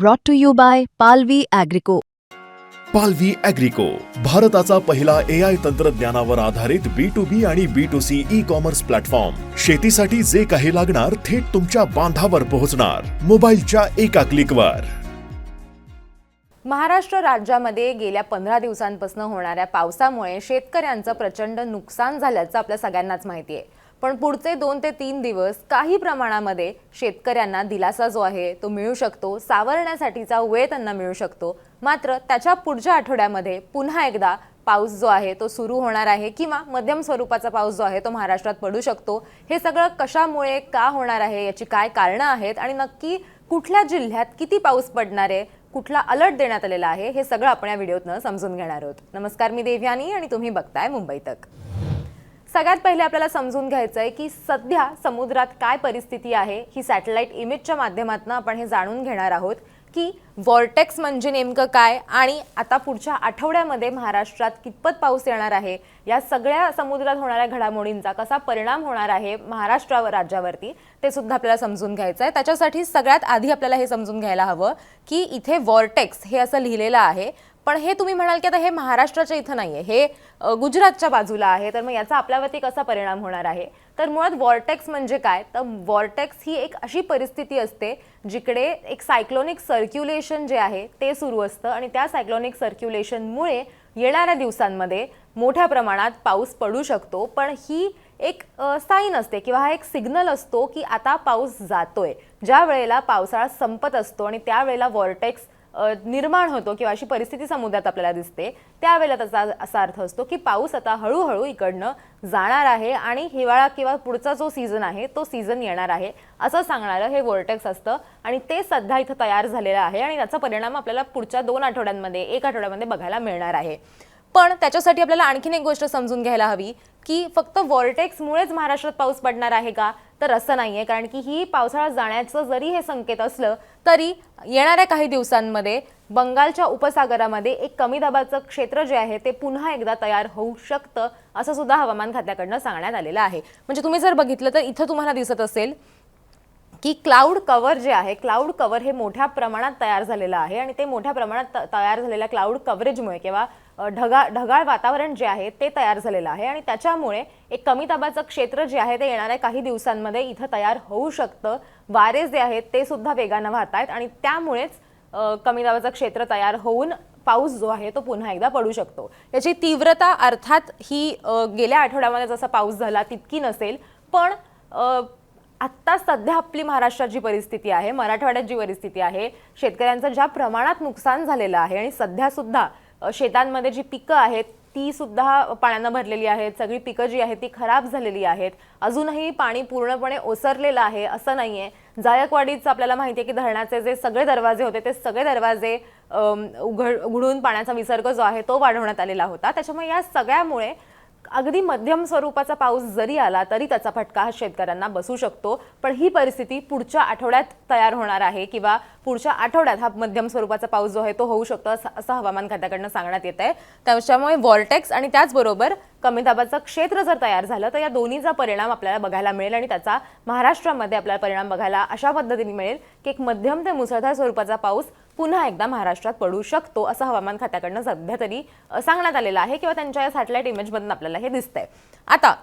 brought to you by Palvi Agrico. पालवी अॅग्रिको भारताचा पहिला ए आय तंत्रज्ञानावर आधारित बी टू बी आणि B to C E commerce platform शेतीसाठी जे काही लागणार थेट तुमच्या बांधावर पोहोचणार. मोबाईलच्या एका क्लिकवर महाराष्ट्र राज्यामध्ये गेल्या पंधरा दिवसांपासून होणाऱ्या पावसामुळे शेतकऱ्यांचं प्रचंड नुकसान झाल्याचं आपल्या सगळ्यांनाच माहिती आहे. पण पुढचे दोन ते तीन दिवस काही प्रमाणामध्ये शेतकऱ्यांना दिलासा जो आहे तो मिळू शकतो सावरण्यासाठीचा वेळ त्यांना मिळू शकतो. मात्र त्याच्या पुढच्या आठवड्यामध्ये पुन्हा एकदा पाऊस जो आहे तो सुरू होणार आहे किंवा मध्यम स्वरूपाचा पाऊस जो आहे तो महाराष्ट्रात पडू शकतो. हे सगळं कशामुळे का होणार आहे याची काय कारणं आहेत आणि नक्की कुठल्या जिल्ह्यात किती पाऊस पडणार आहे कुठला अलर्ट देण्यात आलेला आहे हे सगळं आपण या व्हिडिओतनं समजून घेणार आहोत. नमस्कार मी देव्यानी आणि तुम्ही बघताय मुंबई तक. सगळ्यात पहिले आपल्याला समजून घ्यायचं आहे की सध्या समुद्रात काय परिस्थिती आहे ही सॅटेलाइट इमेजच्या माध्यमातून आपण हे जाणून घेणार आहोत की वॉर्टेक्स म्हणजे नेमकं काय आणि आता पुढच्या आठवड्यामध्ये महाराष्ट्रात कितपत पाऊस येणार आहे? या सगळ्या समुद्रात होणाऱ्या घडामोडींचा कसा परिणाम होणार आहे महाराष्ट्रावर राज्यावरती? ते सुद्धा आपल्याला समजून घ्यायचं आहे त्याच्यासाठी सगळ्यात आधी आपल्याला हे समजून घ्यायला हवं की इथे वॉर्टेक्स हे असं लिहिलेलं आहे. पण हे तुम्ही म्हणाल की आता हे महाराष्ट्राच्या इथं नाही आहे हे गुजरातच्या बाजूला आहे. तर मग याचा आपल्यावरती कसा परिणाम होणार आहे? तर मुळात वॉर्टेक्स म्हणजे काय? तर वॉर्टेक्स ही एक अशी परिस्थिती असते जिकडे एक सायक्लोनिक सर्क्युलेशन जे आहे ते सुरू असतं आणि त्या सायक्लोनिक सर्क्युलेशनमुळे येणाऱ्या दिवसांमध्ये मोठ्या प्रमाणात पाऊस पडू शकतो. पण ही एक साईन असते किंवा हा एक सिग्नल असतो की आता पाऊस जातोय. ज्या वेळेला पावसाळा संपत असतो आणि त्यावेळेला वॉर्टेक्स निर्माण होतो किंवा अशी परिस्थिती समुद्रात आपल्याला दिसते त्यावेळेला त्याचा असा अर्थ असतो की पाऊस आता हळूहळू इकडनं जाणार आहे आणि हिवाळा किंवा पुढचा जो सीझन आहे तो सीझन येणार आहे असं सांगणारं हे वोर्टेक्स असतं आणि ते सध्या इथं तयार झालेलं आहे आणि त्याचा परिणाम आपल्याला पुढच्या दोन आठवड्यांमध्ये एक आठवड्यामध्ये बघायला मिळणार आहे. पण त्याच्यासाठी आपल्याला आणखीन एक गोष्ट समजून घ्यायला हवी की फक्त वॉर्टेक्समुळेच महाराष्ट्रात पाऊस पडणार आहे का? तर असं नाही आहे कारण की ही पावसाळा जाण्याचं जरी हे संकेत असलं तरी येणाऱ्या काही दिवसांमध्ये बंगालच्या उपसागरामध्ये एक कमी दाबाचं क्षेत्र जे आहे ते पुन्हा एकदा तयार होऊ शकतं असं सुद्धा हवामान खात्याकडनं सांगण्यात आलेलं आहे. म्हणजे तुम्ही जर बघितलं तर इथं तुम्हाला दिसत असेल की क्लाउड कवर जे आहे क्लाउड कवर हे मोठ्या प्रमाणात तयार झालेलं आहे आणि ते मोठ्या प्रमाणात तयार झालेल्या क्लाउड कव्हरेजमुळे किंवा ढगा ढगाळ वातावरण जे आहे ते तयार झालेलं आहे आणि त्याच्यामुळे एक कमी दाबाचं क्षेत्र जे आहे ते येणाऱ्या काही दिवसांमध्ये इथं तयार होऊ शकतं. वारे जे आहेत ते सुद्धा वेगानं वाहत आहेत आणि त्यामुळेच कमी दाबाचं क्षेत्र तयार होऊन पाऊस जो आहे तो पुन्हा एकदा पडू शकतो. याची तीव्रता अर्थात ही गेल्या आठवड्यामध्ये जसा पाऊस झाला तितकी नसेल पण आत्ता सध्या आपली महाराष्ट्रात जी परिस्थिती आहे मराठवाड्यात जी परिस्थिती आहे शेतकऱ्यांचं ज्या प्रमाणात नुकसान झालेलं आहे आणि सध्यासुद्धा शेतांमध्ये जी पिकं आहेत ती सुद्धा पाण्यानं भरलेली आहेत. सगळी पिकं जी आहेत ती खराब झालेली आहेत. अजूनही पाणी पूर्णपणे ओसरलेलं आहे असं नाही आहे जायकवाडीचं आपल्याला माहिती आहे की धरणाचे जे सगळे दरवाजे होते ते सगळे दरवाजे उघड उघडून पाण्याचा विसर्ग जो आहे तो वाढवण्यात आलेला होता. त्याच्यामुळे या सगळ्यामुळे अगदी मध्यम स्वरूपाचा पाऊस जरी आला तरी त्याचा फटका हा शेतकऱ्यांना बसू शकतो. पण ही परिस्थिती पुढच्या आठवड्यात तयार होणार आहे किंवा पुढच्या आठवड्यात हा मध्यम स्वरूपाचा पाऊस जो आहे तो होऊ शकतो असं असं हवामान खात्याकडनं सांगण्यात येत आहे त्याच्यामुळे वॉर्टेक्स आणि त्याचबरोबर कमी दाबाचं क्षेत्र जर तयार झालं तर या दोन्हीचा परिणाम आपल्याला बघायला मिळेल आणि त्याचा महाराष्ट्रामध्ये आपल्याला परिणाम बघायला अशा पद्धतीने मिळेल की एक मध्यम ते मुसळधार स्वरूपाचा पाऊस पुन्हा एकदा महाराष्ट्रात पडू शकतो असं हवामान खात्याकडनं सध्या तरी सांगण्यात आलेलं आहे किंवा त्यांच्या या सॅटेलाइट इमेजमधून आपल्याला हे दिसतंय. आता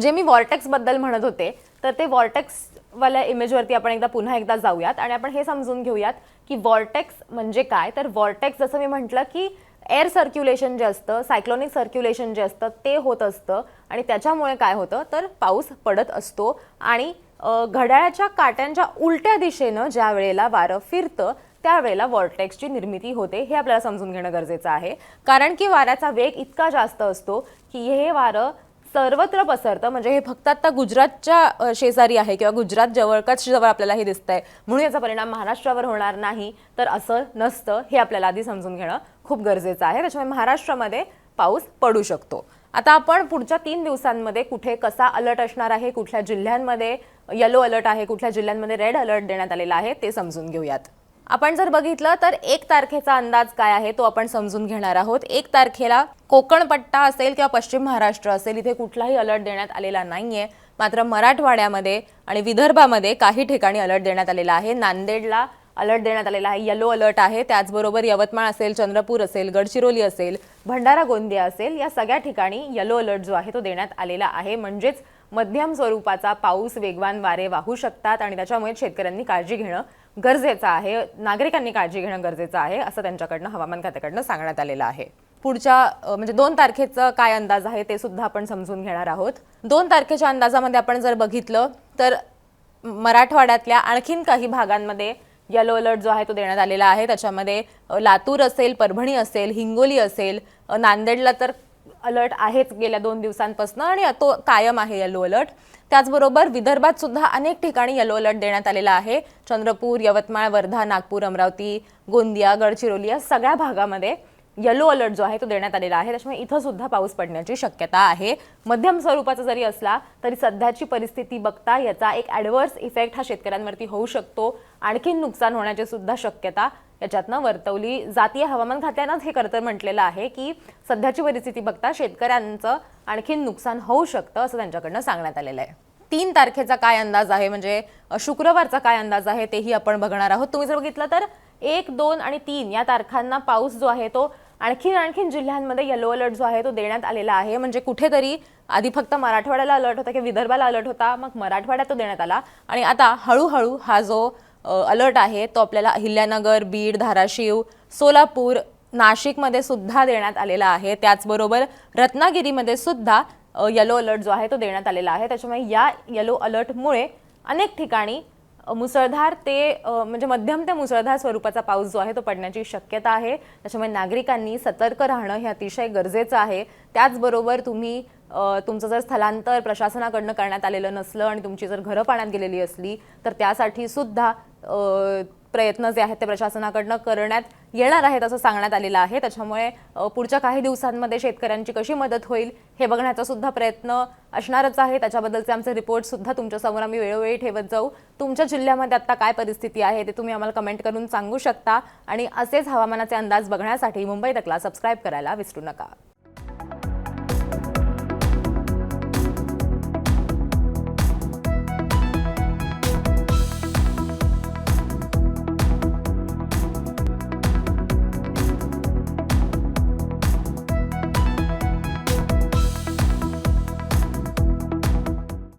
जे मी वॉर्टेक्सबद्दल म्हणत होते तर ते वॉर्टेक्सवाल्या इमेजवरती आपण एकदा पुन्हा एकदा जाऊयात आणि आपण हे समजून घेऊयात की वॉर्टेक्स म्हणजे काय. तर वॉर्टेक्स जसं मी म्हटलं की एअर सर्क्युलेशन जे असतं सायक्लोनिक सर्क्युलेशन जे असतं ते होत असतं आणि त्याच्यामुळे काय होतं? तर पाऊस पडत असतो आणि घड्याळाच्या काट्यांच्या उलट्या दिशेनं ज्या वेळेला वारं फिरतं त्यावेळेला वॉर्टेक्सची निर्मिती होते हे आपल्याला समजून घेणं गरजेचं आहे. कारण की वाऱ्याचा वेग इतका जास्त असतो की हे वारं सर्वत्र पसरतं. म्हणजे हे फक्त आता गुजरातच्या शेजारी आहे किंवा गुजरात जवळकाच जवळ आपल्याला हे दिसतंय. म्हणून याचा परिणाम महाराष्ट्रावर होणार नाही. तर असं नसतं हे आपल्याला आधी समजून घेणं खूप गरजेचं आहे. त्याच्यामुळे महाराष्ट्रामध्ये पाऊस पडू शकतो. आता आपण पुढच्या तीन दिवसांमध्ये कुठे कसा अलर्ट असणार आहे कुठल्या जिल्ह्यांमध्ये येलो अलर्ट आहे कुठल्या जिल्ह्यांमध्ये रेड अलर्ट देण्यात आलेला आहे ते समजून घेऊयात. आपण जर बघितलं तर एक तारखेचा अंदाज काय आहे तो आपण समजून घेणार आहोत. एक तारखेला कोकण पट्टा असेल किंवा पश्चिम महाराष्ट्र असेल इथे कुठलाही अलर्ट देण्यात आलेला नाहीये. मात्र मराठवाड्यामध्ये आणि विदर्भामध्ये काही ठिकाणी अलर्ट देण्यात आलेला आहे. नांदेडला अलर्ट देण्यात आलेला आहे. येलो अलर्ट आहे. त्याचबरोबर यवतमाळ असेल चंद्रपूर असेल गडचिरोली असेल भंडारा गोंदिया असेल या सगळ्या ठिकाणी येलो अलर्ट जो आहे तो देण्यात आलेला आहे. म्हणजेच मध्यम स्वरूपाचा पाऊस वेगवान वारे वाहू शकतात आणि त्याच्यामुळे शेतकऱ्यांनी काळजी घेणं गरजेचं आहे नागरिकांनी काळजी घेणं गरजेचं आहे असं त्यांच्याकडनं हवामान खात्याकडनं सांगण्यात आलेलं आहे. पुढच्या म्हणजे दोन तारखेचं काय अंदाज आहे ते सुद्धा आपण समजून घेणार आहोत. दोन तारखेच्या अंदाजामध्ये आपण जर बघितलं तर मराठवाड्यातल्या आणखीन काही भागांमध्ये येलो अलर्ट जो आहे तो देण्यात आलेला आहे. त्याच्यामध्ये लातूर असेल परभणी असेल हिंगोली असेल नांदेडला तर अलर्ट आहेच गेल्या दोन दिवसांपासून आणि तो कायम आहे येलो अलर्ट त्याचबरोबर विदर्भात सुद्धा अनेक ठिकाणी येलो अलर्ट देण्यात आलेला आहे. चंद्रपूर यवतमाळ वर्धा नागपूर अमरावती गोंदिया गडचिरोली या सगळ्या भागामध्ये येलो अलर्ट जो आहे तो देण्यात आलेला आहे. त्याच्यामुळे इथं सुद्धा पाऊस पडण्याची शक्यता आहे. मध्यम स्वरूपाचा जरी असला तरी सध्याची परिस्थिती बघता याचा एक ॲडव्हर्स इफेक्ट हा शेतकऱ्यांवरती होऊ शकतो. आणखीन नुकसान होण्याची सुद्धा शक्यता याच्यातनं वर्तवली जातीय हवामान खात्यानंच हे करतं म्हटलेलं आहे की सध्याची परिस्थिती बघता शेतकऱ्यांचं आणखीन नुकसान होऊ शकतं असं त्यांच्याकडनं सांगण्यात आलेलं आहे. तीन तारखेचा काय अंदाज आहे? म्हणजे शुक्रवारचा काय अंदाज आहे? तेही आपण बघणार आहोत. तुम्ही जर बघितलं तर एक दोन आणि तीन या तारखांना पाऊस जो आहे तो आणखीन आणखीन जिल्ह्यांमध्ये येलो अलर्ट जो आहे तो देण्यात आलेला आहे. म्हणजे कुठेतरी आधी फक्त मराठवाड्याला अलर्ट होता किंवा विदर्भाला अलर्ट होता मग मराठवाड्यात तो देण्यात आला. आणि आता हळूहळू हा जो अलर्ट आहे तो आपल्याला अहिल्यानगर बीड धाराशिव सोलापूर नाशिकमध्ये सुद्धा देण्यात आलेला आहे. त्याचबरोबर रत्नागिरीमध्ये सुद्धा येलो अलर्ट जो आहे तो देण्यात आलेला आहे. त्याच्यामुळे या येलो अलर्टमुळे अनेक ठिकाणी मुसळधार ते म्हणजे मध्यम ते मुसळधार स्वरूपाचा पाऊस जो आहे तो पडण्याची शक्यता आहे. त्याच्यामुळे नागरिकांनी सतर्क राहणं हे अतिशय गरजेचं आहे. त्याचबरोबर तुम्ही तुमचं जर स्थलांतर प्रशासनाकडनं करण्यात आलेलं नसलं आणि तुमची जर घरं पाण्यात गेलेली असली तर त्यासाठी सुद्धा प्रयत्न जे आहेत ते प्रशासनाकडनं करण्यात येणार आहेत असं सांगण्यात आलेलं आहे. त्याच्यामुळे पुढच्या काही दिवसांमध्ये शेतकऱ्यांची कशी मदत होईल हे बघण्याचा सुद्धा प्रयत्न असणारच आहे. त्याच्याबद्दलचे आमचे रिपोर्ट सुद्धा तुमच्यासमोर आम्ही वेळोवेळी ठेवत जाऊ. तुमच्या जिल्ह्यामध्ये आता काय परिस्थिती आहे ते तुम्ही आम्हाला कमेंट करून सांगू शकता. आणि असेच हवामानाचे अंदाज बघण्यासाठी मुंबई तकला सबस्क्राईब करायला विसरू नका.